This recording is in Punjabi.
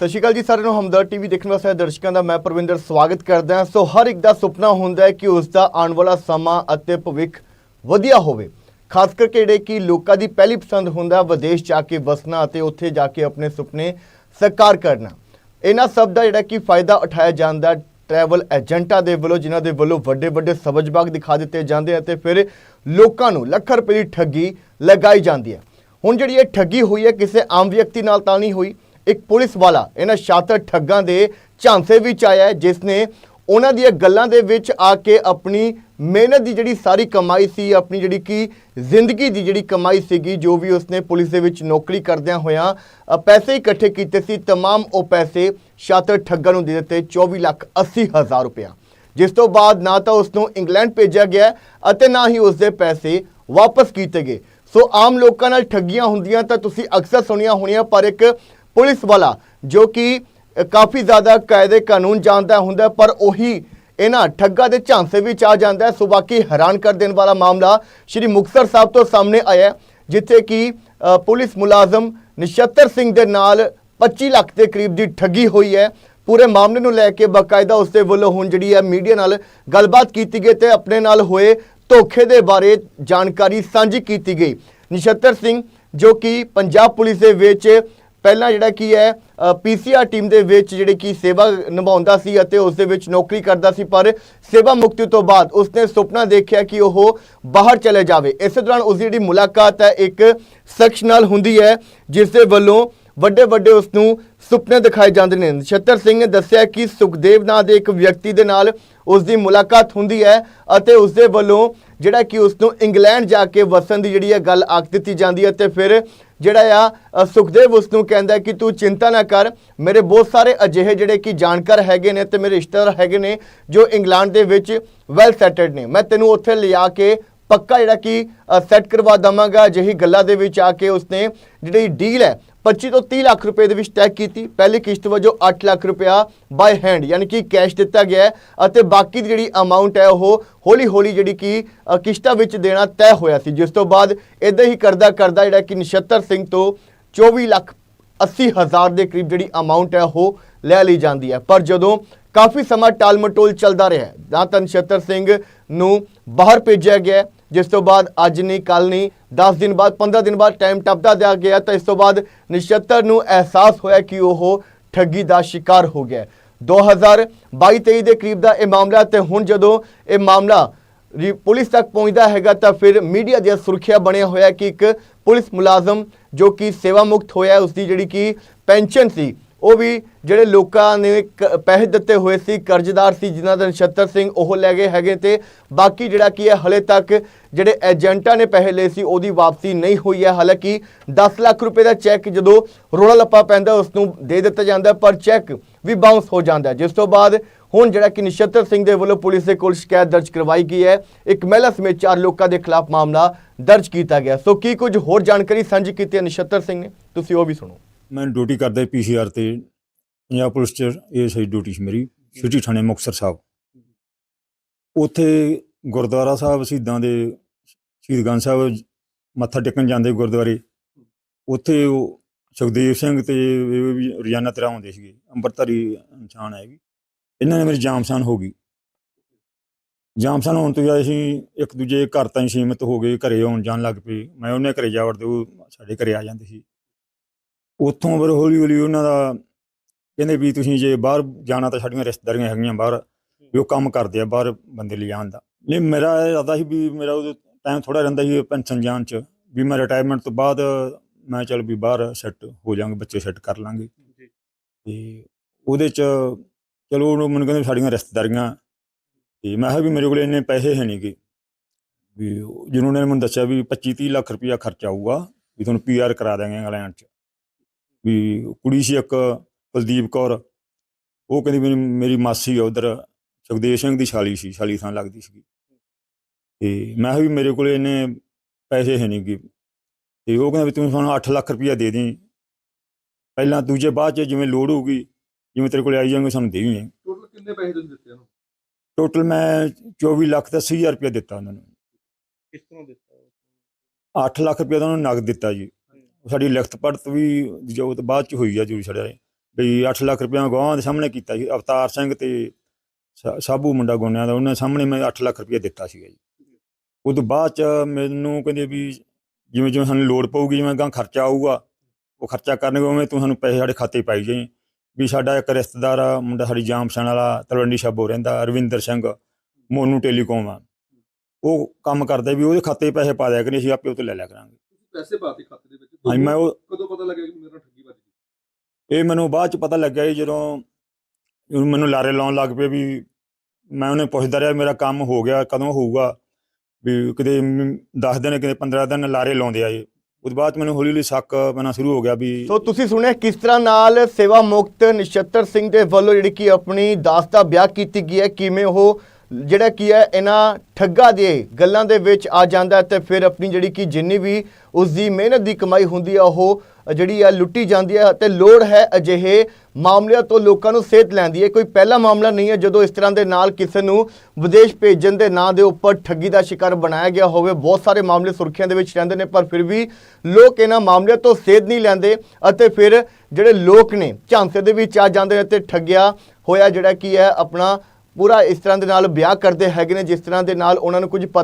ਸਤਿ ਸ਼੍ਰੀ ਅਕਾਲ ਜੀ ਸਾਰਿਆਂ ਨੂੰ ਹਮਦਰ ਟੀਵੀ ਦੇਖਣ ਵਾਸਤੇ ਦਰਸ਼ਕਾਂ ਦਾ ਮੈਂ ਪ੍ਰਵਿੰਦਰ ਸਵਾਗਤ ਕਰਦਾ ਹਾਂ। ਸੋ ਹਰ ਇੱਕ ਦਾ ਸੁਪਨਾ ਹੁੰਦਾ ਹੈ ਕਿ ਉਸ ਦਾ ਆਉਣ ਵਾਲਾ ਸਮਾਂ ਅਤੇ ਭਵਿੱਖ ਵਧੀਆ ਹੋਵੇ। ਖਾਸ ਕਰਕੇ ਜਿਹੜੇ ਕਿ ਲੋਕਾਂ ਦੀ ਪਹਿਲੀ ਪਸੰਦ ਹੁੰਦਾ ਵਿਦੇਸ਼ ਜਾ ਕੇ ਵਸਣਾ ਅਤੇ ਉੱਥੇ ਜਾ ਕੇ ਆਪਣੇ ਸੁਪਨੇ ਸਾਕਾਰ ਕਰਨਾ। ਇਹਨਾਂ ਸਭ ਦਾ ਜਿਹੜਾ ਕਿ ਫਾਇਦਾ ਉਠਾਇਆ ਜਾਂਦਾ ਟਰੈਵਲ ਏਜੰਟਾਂ ਦੇ ਵੱਲੋਂ, ਜਿਨ੍ਹਾਂ ਦੇ ਵੱਲੋਂ ਵੱਡੇ ਵੱਡੇ ਸਬਜਬਾਗ ਦਿਖਾ ਦਿੱਤੇ ਜਾਂਦੇ ਅਤੇ ਫਿਰ ਲੋਕਾਂ ਨੂੰ ਲੱਖਾਂ ਰੁਪਏ ਦੀ ਠੱਗੀ ਲਗਾਈ ਜਾਂਦੀ ਹੈ। ਹੁਣ ਜਿਹੜੀ ਇਹ ਠੱਗੀ ਹੋਈ ਹੈ, ਕਿਸੇ ਆਮ ਵਿਅਕਤੀ ਨਾਲ ਤਾਂ ਨਹੀਂ ਹੋਈ। ਇੱਕ ਪੁਲਿਸ ਵਾਲਾ ਇਹਨਾਂ ਸ਼ਾਤਰ ਠੱਗਾਂ ਦੇ ਝਾਂਸੇ ਵਿੱਚ ਆਇਆ ਹੈ ਜਿਸ ਨੇ ਉਹਨਾਂ ਦੀਆਂ ਗੱਲਾਂ ਦੇ ਵਿੱਚ ਆ ਕੇ ਆਪਣੀ ਮਿਹਨਤ ਦੀ ਜਿਹੜੀ ਸਾਰੀ ਕਮਾਈ ਸੀ ਆਪਣੀ ਜਿਹੜੀ ਕਿ ਜ਼ਿੰਦਗੀ ਦੀ ਜਿਹੜੀ ਕਮਾਈ ਸੀਗੀ ਜੋ ਵੀ ਉਸਨੇ ਪੁਲਿਸ ਦੇ ਵਿੱਚ ਨੌਕਰੀ ਕਰਦਿਆਂ ਹੋਇਆਂ ਅ, ਪੈਸੇ ਇਕੱਠੇ ਕੀਤੇ ਸੀ तमाम ਉਹ ਪੈਸੇ ਸ਼ਾਤਰ ਠੱਗਾਂ ਨੂੰ ਦੇ ਦਿੱਤੇ 24 ਲੱਖ 80 ਹਜ਼ਾਰ ਰੁਪਇਆ ਜਿਸ ਤੋਂ ਬਾਅਦ ਨਾ ਤਾਂ ਉਸ ਨੂੰ ਇੰਗਲੈਂਡ ਭੇਜਿਆ ਗਿਆ ਹੈ ਅਤੇ ਨਾ ਹੀ ਉਸ ਦੇ ਪੈਸੇ ਵਾਪਸ ਕੀਤੇ ਗਏ ਸੋ ਆਮ ਲੋਕਾਂ ਨਾਲ ਠੱਗੀਆਂ ਹੁੰਦੀਆਂ ਤਾਂ ਤੁਸੀਂ ਅਕਸਰ ਸੁਣੀਆਂ ਹੋਣੀਆਂ ਪਰ ਇੱਕ ਪੁਲਿਸ ਵਾਲਾ, ਜੋ ਕਿ ਕਾਫੀ ਜ਼ਿਆਦਾ ਕਾਇਦੇ ਕਾਨੂੰਨ ਜਾਣਦਾ ਹੁੰਦਾ ਪਰ ਉਹੀ ਇਹਨਾਂ ਠੱਗਾਂ ਦੇ ਝਾਂਸੇ ਵਿੱਚ ਆ ਜਾਂਦਾ ਹੈ। ਸੋ ਬਾਕੀ ਹੈਰਾਨ ਕਰ ਦੇਣ ਵਾਲਾ ਮਾਮਲਾ ਸ਼੍ਰੀ ਮੁਕਤਸਰ ਸਾਹਿਬ ਤੋਂ ਸਾਹਮਣੇ ਆਇਆ ਜਿੱਥੇ ਕਿ ਪੁਲਿਸ ਮੁਲਾਜ਼ਮ ਨਿਸ਼ਤਰ ਸਿੰਘ ਦੇ ਨਾਲ 25 ਲੱਖ ਦੇ ਕਰੀਬ ਦੀ ਠੱਗੀ ਹੋਈ ਹੈ। ਪੂਰੇ ਮਾਮਲੇ ਨੂੰ ਲੈ ਕੇ ਬਕਾਇਦਾ ਉਸ ਦੇ ਵੱਲੋਂ ਹੁਣ ਜਿਹੜੀ ਹੈ ਮੀਡੀਆ ਨਾਲ ਗੱਲਬਾਤ ਕੀਤੀ ਗਈ ਤੇ ਆਪਣੇ ਨਾਲ ਹੋਏ ਧੋਖੇ ਦੇ ਬਾਰੇ ਜਾਣਕਾਰੀ ਸਾਂਝੀ ਕੀਤੀ ਗਈ। ਨਿਸ਼ਤਰ ਸਿੰਘ, ਜੋ ਕਿ ਪੰਜਾਬ ਪੁਲਿਸ ਦੇ ਵਿੱਚ ਪਹਿਲਾਂ ਜਿਹੜਾ ਕੀ ਹੈ ਪੀਸੀਆਰ ਟੀਮ ਦੇ ਵਿੱਚ ਜਿਹੜੇ ਕੀ ਸੇਵਾ ਨਿਭਾਉਂਦਾ ਸੀ ਅਤੇ ਉਸ ਦੇ ਵਿੱਚ ਨੌਕਰੀ ਕਰਦਾ ਸੀ, ਪਰ ਸੇਵਾ ਮੁਕਤੀ ਤੋਂ ਬਾਅਦ ਉਸਨੇ ਸੁਪਨਾ ਦੇਖਿਆ ਕਿ ਉਹ ਬਾਹਰ ਚਲੇ ਜਾਵੇ। ਇਸੇ ਦੌਰਾਨ ਉਸ ਦੀ ਜਿਹੜੀ ਮੁਲਾਕਾਤ ਹੈ, ਇੱਕ ਸ਼ਖਸ ਨਾਲ ਹੁੰਦੀ ਹੈ, ਜਿਸ ਦੇ ਵੱਲੋਂ ਵੱਡੇ ਵੱਡੇ ਉਸ ਨੂੰ ਸੁਪਨੇ ਦਿਖਾਏ ਜਾਂਦੇ ਨੇ। ਨਛੱਤਰ ਸਿੰਘ ਨੇ ਦੱਸਿਆ ਕਿ ਸੁਖਦੇਵ ਨਾਂ ਦੇ ਇੱਕ ਵਿਅਕਤੀ ਦੇ ਨਾਲ ਉਸ ਦੀ ਮੁਲਾਕਾਤ ਹੁੰਦੀ ਹੈ ਅਤੇ ਉਸ ਦੇ ਵੱਲੋਂ ਜਿਹੜਾ ਕਿ ਉਸ ਨੂੰ ਇੰਗਲੈਂਡ ਜਾ ਕੇ ਵਸਣ ਦੀ ਜਿਹੜੀ ਹੈ ਗੱਲ ਆਖ ਦਿੱਤੀ ਜਾਂਦੀ ਹੈ ਤੇ ਫਿਰ ਜਿਹੜਾ ਆ ਸੁਖਦੇਵ ਉਸ ਨੂੰ ਕਹਿੰਦਾ ਕਿ ਤੂੰ ਚਿੰਤਾ ਨਾ ਕਰ, ਮੇਰੇ ਬਹੁਤ ਸਾਰੇ ਅਜਿਹੇ ਜਿਹੜੇ ਕਿ ਜਾਣਕਾਰ ਹੈਗੇ ਨੇ ਤੇ ਮੇਰੇ ਰਿਸ਼ਤੇਦਾਰ ਹੈਗੇ ਨੇ ਜੋ ਇੰਗਲੈਂਡ ਦੇ ਵਿੱਚ ਵੈਲ ਸੈਟਲਡ ਨੇ। ਮੈਂ ਤੈਨੂੰ ਉੱਥੇ ਲਿਆ ਕੇ ਪੱਕਾ ਜਿਹੜਾ ਕਿ ਸੈੱਟ ਕਰਵਾ ਦਵਾਂਗਾ, ਅਜਿਹੀ ਗੱਲਾਂ ਦੇ ਵਿੱਚ ਆ ਕੇ ਉਸਨੇ ਜਿਹੜੀ ਡੀਲ ਹੈ 25 ਤੋਂ 30 ਲੱਖ ਰੁਪਏ ਦੇ ਵਿੱਚ ਤੈਅ ਕੀਤੀ। ਪਹਿਲੀ ਕਿਸ਼ਤ ਵਜੋਂ 8 ਲੱਖ ਰੁਪਇਆ ਬਾਈ ਹੈਂਡ ਯਾਨੀ ਕਿ ਕੈਸ਼ ਦਿੱਤਾ ਗਿਆ ਅਤੇ ਬਾਕੀ ਦੀ ਜਿਹੜੀ ਅਮਾਉਂਟ ਹੈ, ਉਹ ਹੌਲੀ ਹੌਲੀ ਜਿਹੜੀ ਕਿ ਕਿਸ਼ਤਾਂ ਵਿੱਚ ਦੇਣਾ ਤੈਅ ਹੋਇਆ ਸੀ। ਜਿਸ ਤੋਂ ਬਾਅਦ ਇਦਾਂ ਹੀ ਕਰਦਾ ਕਰਦਾ ਜਿਹੜਾ ਕਿ ਨਛੱਤਰ ਸਿੰਘ ਤੋਂ 24 ਲੱਖ 80 ਹਜ਼ਾਰ ਦੇ ਕਰੀਬ ਜਿਹੜੀ ਅਮਾਉਂਟ ਹੈ, ਉਹ ਲੈ ਲਈ ਜਾਂਦੀ ਹੈ। ਪਰ ਜਦੋਂ ਕਾਫੀ ਸਮਾਂ ਟਾਲ ਮਟੋਲ ਚੱਲਦਾ ਰਿਹਾ ਨਾ ਤਾਂ ਨਛੱਤਰ ਸਿੰਘ ਨੂੰ ਬਾਹਰ ਭੇਜਿਆ ਗਿਆ ਜਿਸ ਤੋਂ ਬਾਅਦ ਅੱਜ ਨਹੀਂ ਕੱਲ ਨਹੀਂ 10 ਦਿਨ ਬਾਅਦ 15 ਦਿਨ ਬਾਅਦ ਟਾਈਮ ਟੱਪਦਾ ਜਾ ਗਿਆ ਤਾਂ ਇਸ ਤੋਂ ਬਾਅਦ ਨਛੱਤਰ ਨੂੰ ਅਹਿਸਾਸ ਹੋਇਆ ਕਿ ਉਹ ਠੱਗੀ ਦਾ ਸ਼ਿਕਾਰ ਹੋ ਗਿਆ ਹੈ। 2022-23 ਦੇ ਕਰੀਬ ਦਾ ਇਹ ਮਾਮਲਾ ਤੇ ਹੁਣ ਜਦੋਂ ਇਹ ਮਾਮਲਾ ਪੁਲਿਸ ਤੱਕ ਪਹੁੰਚਦਾ ਹੈਗਾ ਤਾਂ ਫਿਰ ਮੀਡੀਆ ਦੀਆਂ ਸੁਰਖੀਆਂ ਬਣਿਆ ਹੋਇਆ ਕਿ ਇੱਕ ਪੁਲਿਸ ਮੁਲਾਜ਼ਮ ਜੋ ਕਿ ਸੇਵਾ ਮੁਕਤ ਹੋਇਆ ਉਸ ਦੀ ਜਿਹੜੀ ਕਿ ਪੈਨਸ਼ਨ ਸੀ ਉਹ ਵੀ ਜਿਹੜੇ ਲੋਕਾਂ ਨੇ ਕ- ਪੈਸੇ ਦਿੱਤੇ ਹੋਏ ਸੀ, ਕਰਜ਼ਦਾਰ ਸੀ, ਜਿਨ੍ਹਾਂ ਦਾ ਨਛੱਤਰ ਸਿੰਘ ਉਹ ਲੈ ਗਏ ਹੈਗੇ ਤੇ ਬਾਕੀ ਜਿਹੜਾ ਕੀ ਹੈ, ਹਲੇ ਤੱਕ ਜਿਹੜੇ ਏਜੰਟਾਂ ਨੇ ਪੈਸੇ ਲਏ ਸੀ, ਉਹਦੀ ਵਾਪਸੀ ਨਹੀਂ ਹੋਈ ਹੈ। ਹਾਲਾਂਕਿ 10 ਲੱਖ ਰੁਪਏ ਦਾ ਚੈੱਕ ਜਦੋਂ ਰੋਲਾ ਲੱਪਾ ਪੈਂਦਾ, ਉਸ ਨੂੰ ਦੇ ਦਿੱਤਾ ਜਾਂਦਾ, ਪਰ ਚੈੱਕ ਵੀ ਬਾਉਂਸ ਹੋ ਜਾਂਦਾ। ਜਿਸ ਤੋਂ ਬਾਅਦ ਹੁਣ ਜਿਹੜਾ ਕਿ ਨਛੱਤਰ ਸਿੰਘ ਦੇ ਵੱਲੋਂ ਪੁਲਿਸ ਦੇ ਕੋਲ ਸ਼ਿਕਾਇਤ ਦਰਜ ਕਰਵਾਈ ਗਈ ਹੈ, ਇੱਕ ਮਹਿਲਾ ਸਮੇਤ ਚਾਰ ਲੋਕਾਂ ਦੇ ਖਿਲਾਫ ਮਾਮਲਾ ਦਰਜ ਕੀਤਾ ਗਿਆ। ਸੋ ਕੀ ਕੁਝ ਹੋਰ ਜਾਣਕਾਰੀ ਸਾਂਝੀ ਕੀਤੀ ਹੈ ਨਛੱਤਰ ਸਿੰਘ ਨੇ? ਤੁਸੀਂ ਉਹ ਵੀ ਸੁਣੋ। ਮੈਂ ਡਿਊਟੀ ਕਰਦਾ ਪੀਸੀਆਰ ਤੇ, ਪੰਜਾਬ ਪੁਲਿਸ ਚ ਇਹ ਸਹੀ ਡਿਊਟੀ ਸੀ ਮੇਰੀ, ਸਿਟੀ ਥਾਣੇ ਮੁਕਤਸਰ ਸਾਹਿਬ। ਉੱਥੇ ਗੁਰਦੁਆਰਾ ਸਾਹਿਬ ਸ਼ਹੀਦਾਂ ਦੇ ਸ਼ਹੀਦਗੰਜ ਸਾਹਿਬ ਮੱਥਾ ਟੇਕਣ ਜਾਂਦੇ ਗੁਰਦੁਆਰੇ। ਉੱਥੇ ਉਹ ਸੁਖਦੇਵ ਸਿੰਘ ਤੇ ਰੋਜ਼ਾਨਾ ਤਰ੍ਹਾਂ ਆਉਂਦੇ ਸੀਗੇ, ਅੰਮ੍ਰਿਤਧਾਰੀ ਇਨਸਾਨ ਹੈਗੀ। ਇਹਨਾਂ ਨੇ ਮੇਰੀ ਜਾਮਸਾਨ ਹੋ ਗਈ। ਜਾਮਸਾਨ ਹੋਣ ਤੋਂ ਬਾਅਦ ਅਸੀਂ ਇੱਕ ਦੂਜੇ ਘਰ ਤਾਂ ਹੀ ਸੀਮਤ ਹੋ ਗਏ, ਘਰੇ ਆਉਣ ਜਾਣ ਲੱਗ ਪਏ। ਮੈਂ ਉਹਨੇ ਘਰੇ ਜਾ ਵੜਦੇ, ਉਹ ਸਾਡੇ ਘਰੇ ਆ ਜਾਂਦੇ ਸੀ। ਉੱਥੋਂ ਫਿਰ ਹੌਲੀ ਹੌਲੀ ਉਹਨਾਂ ਦਾ ਕਹਿੰਦੇ ਵੀ ਤੁਸੀਂ ਜੇ ਬਾਹਰ ਜਾਣਾ ਤਾਂ ਸਾਡੀਆਂ ਰਿਸ਼ਤੇਦਾਰੀਆਂ ਹੈਗੀਆਂ ਬਾਹਰ ਵੀ ਉਹ ਕੰਮ ਕਰਦੇ ਆ ਬਾਹਰ ਬੰਦੇ ਲਈ ਜਾਣ ਦਾ। ਨਹੀਂ ਮੇਰਾ ਇਹ ਇਰਾਦਾ ਸੀ ਵੀ ਮੇਰਾ ਉਹ ਟਾਈਮ ਥੋੜਾ ਰਹਿੰਦਾ ਸੀ ਪੈਨਸ਼ਨ ਜਾਣ ਚ ਵੀ ਮੈਂ ਰਿਟਾਇਰਮੈਂਟ ਤੋਂ ਬਾਅਦ ਮੈਂ ਚੱਲ ਵੀ ਬਾਹਰ ਸੈੱਟ ਹੋ ਜਾਵਾਂਗੇ ਬੱਚੇ ਸੈੱਟ ਕਰ ਲਾਂਗੇ। ਤੇ ਉਹਦੇ ਚ ਚਲੋ ਉਹਨੂੰ ਮੈਨੂੰ ਕਹਿੰਦੇ ਸਾਡੀਆਂ ਰਿਸ਼ਤੇਦਾਰੀਆਂ ਤੇ ਮੈਂ ਕਿਹਾ ਵੀ ਮੇਰੇ ਕੋਲ ਇੰਨੇ ਪੈਸੇ ਹੈ ਨਹੀਂਗੇ। ਵੀ ਜਿਹਨਾਂ ਨੇ ਮੈਨੂੰ ਦੱਸਿਆ ਵੀ 25 30 ਲੱਖ ਰੁਪਇਆ ਖਰਚਾ ਆਊਗਾ ਵੀ ਤੁਹਾਨੂੰ ਪੀਆਰ ਕਰਾ ਦਾਂਗੇ ਇੰਗਲੈਂਡ ਚ। ਵੀ ਕੁੜੀ ਸੀ ਇੱਕ ਕੁਲਦੀਪ ਕੌਰ। ਉਹ ਕਹਿੰਦੀ ਮੇਰੀ ਮੇਰੀ ਮਾਸੀ ਆ ਉਧਰ ਸੁਖਦੇਵ ਸਿੰਘ ਦੀ ਛਾਲੀ ਸੀ ਛਾਲੀ ਥਾਂ ਲੱਗਦੀ ਸੀ ਤੇ ਮੈਂ ਵੀ ਮੇਰੇ ਕੋਲ ਇੰਨੇ ਪੈਸੇ ਹੈ ਨਹੀਂ ਗੇ। ਤੇ ਉਹ ਕਹਿੰਦਾ ਵੀ ਤੂੰ ਸਾਨੂੰ 8 ਲੱਖ ਰੁਪਇਆ ਦੇ ਦੇ ਪਹਿਲਾਂ ਦੂਜੇ ਬਾਅਦ ਚ ਜਿਵੇਂ ਲੋੜ ਹੋਊਗੀ ਜਿਵੇਂ ਤੇਰੇ ਕੋਲ ਆਈ ਜਾਣਗੇ ਸਾਨੂੰ ਦੇ ਵੀ ਟੋਟਲ ਕਿੰਨੇ ਪੈਸੇ ਤੁਸੀਂ ਦਿੱਤੇ ਉਹਨੂੰ? ਟੋਟਲ ਮੈਂ 24 ਲੱਖ ਤੇ 80000 ਰੁਪਇਆ ਦਿੱਤਾ ਉਹਨਾਂ ਨੂੰ। ਕਿਸ ਤਰ੍ਹਾਂ ਦਿੱਤਾ? 8 ਲੱਖ ਰੁਪਇਆ ਤਾਂ ਉਹਨਾਂ ਨੂੰ ਨਗਦ ਦਿੱਤਾ ਜੀ। ਸਾਡੀ ਲਿਖਤ ਪੜਤ ਵੀ ਜੋ ਬਾਅਦ ਚ ਹੋਈ ਆ ਜੂਰੀ ਛੜਿਆ ਵੀ 8 ਲੱਖ ਰੁਪਇਆ ਗਵਾਹਾਂ ਦੇ ਸਾਹਮਣੇ ਕੀਤਾ ਜੀ ਅਵਤਾਰ ਸਿੰਘ ਤੇ ਸਾਬੂ ਮੁੰਡਾ ਗੋਨਿਆਂ ਦਾ, ਉਹਨਾਂ ਸਾਹਮਣੇ ਮੈਂ 8 ਲੱਖ ਰੁਪਇਆ ਦਿੱਤਾ ਸੀਗਾ ਜੀ। ਉਹ ਤੋਂ ਬਾਅਦ ਚ ਮੈਨੂੰ ਕਹਿੰਦੇ ਵੀ ਜਿਵੇਂ ਜਿਵੇਂ ਸਾਨੂੰ ਲੋੜ ਪਊਗੀ, ਜਿਵੇਂ ਗਾਂ ਖਰਚਾ ਆਊਗਾ, ਉਹ ਖਰਚਾ ਕਰਨਗੇ, ਉਵੇਂ ਤੂੰ ਸਾਨੂੰ ਪੈਸੇ ਸਾਡੇ ਖਾਤੇ ਪਾਈ ਜਾਈਂ। ਵੀ ਸਾਡਾ ਇੱਕ ਰਿਸ਼ਤੇਦਾਰ ਆ, ਮੁੰਡਾ ਸਾਡੀ ਜਾਮਪਛਾਣ ਵਾਲਾ, ਤਲਵੰਡੀ ਸਾਬੋ ਰਹਿੰਦਾ, ਰਵਿੰਦਰ ਸਿੰਘ, ਮੋਨੂ ਟੈਲੀਕਾਮ ਆ। ਉਹ ਕੰਮ ਕਰਦਾ ਵੀ ਉਹਦੇ ਖਾਤੇ ਪੈਸੇ ਪਾ ਦਿਆ ਕਿ ਨਹੀਂ ਅਸੀਂ ਆਪੇ ਉਹ ਤੋਂ ਲੈ ਲਿਆ ਕਰਾਂਗੇ। ਪੈਸੇ ਪਾਤੇ ਖਾਤੇ ਦੇ ਵਿੱਚ। ਹਾਂਜੀ ਮੈਂ ਉਹ ਕਦੋਂ ਪਤਾ ਲੱਗਿਆ ਕਿ ਮੇਰੇ ਨਾਲ ਠੱਗੀ ਵੱਜ ਗਈ? ਇਹ ਮੈਨੂੰ ਬਾਅਦ ਚ ਪਤਾ ਲੱਗਿਆ ਜੀ ਜਦੋਂ ਜਦੋਂ ਮੈਨੂੰ ਲਾਰੇ ਲਾਉਣ ਲੱਗ ਪਏ ਵੀ ਮੈਂ ਉਹਨੇ ਪੁੱਛਦਾ ਰਿਹਾ ਮੇਰਾ ਕੰਮ ਹੋ ਗਿਆ ਕਦੋਂ ਹੋਊਗਾ? ਵੀ ਕਿਤੇ 10 ਦਿਨ ਕਿਤੇ 15 ਦਿਨ ਲਾਰੇ ਲਾਉਂਦੇ ਆ ਉਸ ਬਾਅਦ ਮੈਨੂੰ ਹੌਲੀ ਹੌਲੀ ਸ਼ੱਕ ਪੈਣਾ ਸ਼ੁਰੂ ਹੋ ਗਿਆ ਵੀ ਸੋ ਤੁਸੀਂ ਸੁਣਿਆ ਕਿਸ ਤਰ੍ਹਾਂ ਨਾਲ ਸੇਵਾ ਮੁਕਤ ਨਿਸ਼ਤਰ ਸਿੰਘ ਦੇ ਵੱਲੋਂ ਜਿਹੜੀ ਕਿ ਆਪਣੀ ਦਾਸ ਦਾ ਵਿਆਹ ਕੀਤੀ ਗਈ ਹੈ ਕਿਵੇਂ ਉਹ ਜਿਹੜਾ ਕੀ ਹੈ, ਇਹਨਾਂ ਠੱਗਾ ਦੇ ਗੱਲਾਂ ਦੇ ਵਿੱਚ ਆ ਜਾਂਦਾ ਹੈ ਤੇ ਫਿਰ ਆਪਣੀ ਜਿਹੜੀ ਕਿ ਜਿੰਨੀ ਵੀ ਉਸ ਦੀ ਮਿਹਨਤ ਦੀ ਕਮਾਈ ਹੁੰਦੀ ਹੈ ਉਹ ਜਿਹੜੀ ਹੈ ਲੁੱਟੀ ਜਾਂਦੀ ਹੈ ਤੇ ਲੋੜ ਹੈ ਅਜਿਹੇ ਮਾਮਲਿਆਂ ਤੋਂ ਲੋਕਾਂ ਨੂੰ ਸੇਧ ਲੈਂਦੀ ਹੈ ਕੋਈ ਪਹਿਲਾ ਮਾਮਲਾ ਨਹੀਂ ਹੈ ਜਦੋਂ ਇਸ ਤਰ੍ਹਾਂ ਦੇ ਨਾਲ ਕਿਸੇ ਨੂੰ ਵਿਦੇਸ਼ ਭੇਜਣ ਦੇ ਨਾਂ ਦੇ ਉੱਪਰ ਠੱਗੀ ਦਾ ਸ਼ਿਕਾਰ ਬਣਾਇਆ ਗਿਆ ਹੋਵੇ। ਬਹੁਤ ਸਾਰੇ ਮਾਮਲੇ ਸੁਰਖੀਆਂ ਦੇ ਵਿੱਚ ਰਹਿੰਦੇ ਨੇ, ਪਰ ਫਿਰ ਵੀ ਲੋਕ ਇਹਨਾਂ ਮਾਮਲਿਆਂ ਤੋਂ ਸੇਧ ਨਹੀਂ ਲੈਂਦੇ ਅਤੇ ਫਿਰ ਜਿਹੜੇ ਲੋਕ ਨੇ ਝਾਂਸੇ ਦੇ ਵਿੱਚ ਆ ਜਾਂਦੇ ਨੇ ਤੇ ਠੱਗਿਆ ਹੋਇਆ ਜਿਹੜਾ ਕੀ ਹੈ, ਆਪਣਾ ਪੂਰਾ ਇਸ ਤਰ੍ਹਾਂ ਦੇ ਨਾਲ ਵਿਆਹ ਕਰਦੇ ਹੈਗੇ ਨੇ, ਜਿਸ ਤਰ੍ਹਾਂ ਦੇ ਨਾਲ ਉਹਨਾਂ ਨੂੰ ਕੁਝ ਪਤਾ